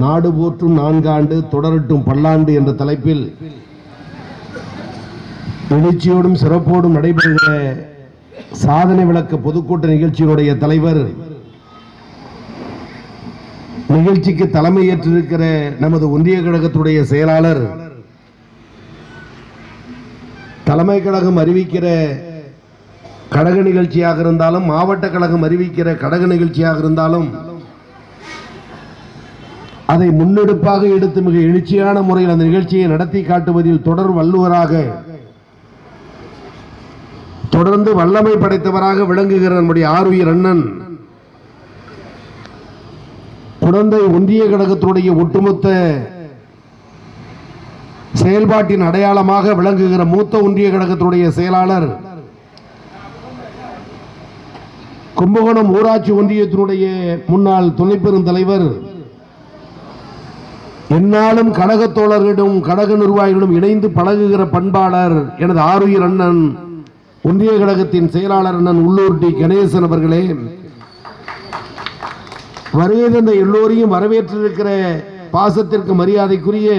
நாடு போற்றும் நான்காண்டு தொடரட்டும் பல்லாண்டு என்ற தலைப்பில் எழுச்சியோடும் சிறப்போடும் நடைபெறுகிற சாதனை விளக்க பொதுக்கூட்ட நிகழ்ச்சியினுடைய தலைவர் நிகழ்ச்சிக்கு தலைமை ஏற்றிருக்கிற நமது ஒன்றிய கழகத்துடைய செயலாளர் தலைமை கழகம் அறிவிக்கிற கழக நிகழ்ச்சியாக இருந்தாலும் மாவட்ட கழகம் அறிவிக்கிற கடக நிகழ்ச்சியாக இருந்தாலும் அதை முன்னெடுப்பாக எடுத்து மிக எழுச்சியான முறையில் அந்த நிகழ்ச்சியை நடத்தி காட்டுவதில் தொடர் வல்லுவராக தொடர்ந்து வல்லமை படைத்தவராக விளங்குகிற நம்முடைய ஆருயிர் அண்ணன் குழந்தை ஒன்றிய கழகத்துடைய ஒட்டுமொத்த செயல்பாட்டின் அடையாளமாக விளங்குகிற மூத்த ஒன்றிய கழகத்துடைய செயலாளர் கும்பகோணம் ஊராட்சி ஒன்றியத்தினுடைய முன்னாள் துணை பெருந்தலைவர் என்னாலும் கழக தோழர்களிடம் கழக நிர்வாகிகளிடம் இணைந்து பழகுகிற பண்பாளர் எனது ஆருயிர் அண்ணன் ஒன்றிய கழகத்தின் செயலாளர் அண்ணன் உள்ளூர் டி. கணேசன் அவர்களே. வருகை தந்த எல்லோரையும் வரவேற்றிருக்கிற பாசத்திற்கு மரியாதைக்குரிய